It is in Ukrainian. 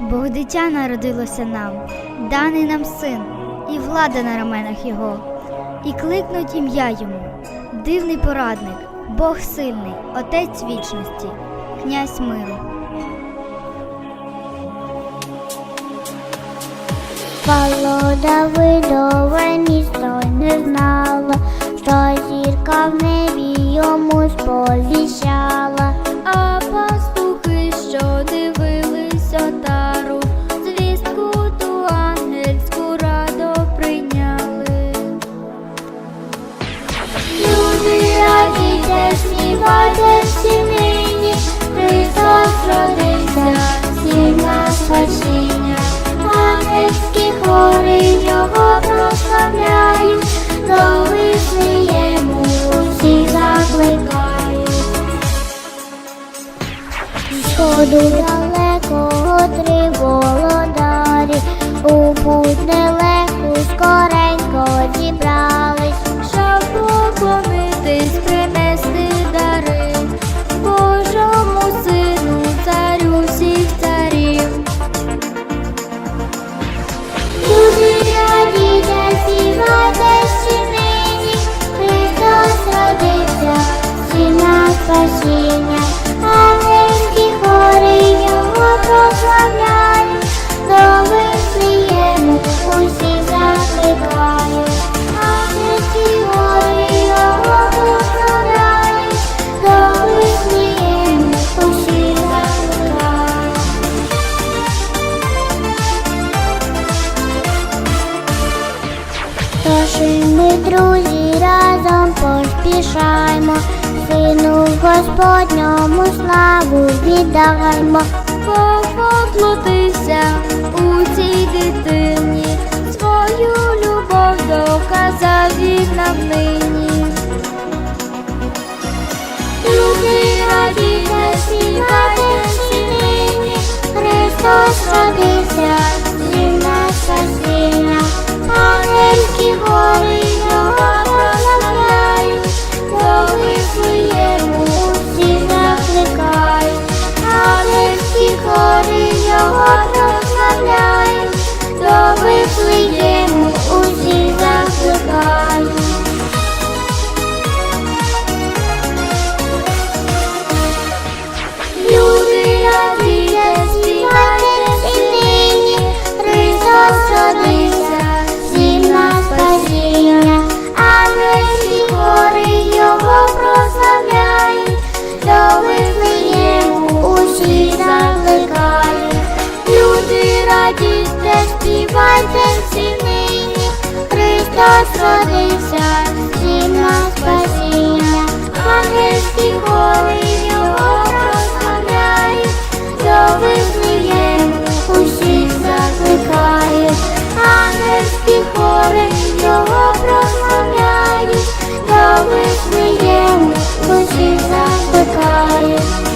Бог дитя народилося нам, даний нам син, і влада на раменах його, і кликнуть ім'я йому, дивний порадник, Бог сильний, Отець вічності, князь миру. Давидове Сходу далекого три володарі, у путь нелегку Тож ми, друзі, разом поспішаймо, сину Господньому славу віддаймо. Поплотився у цій дитині, свою любов доказав нам нині. Thank you.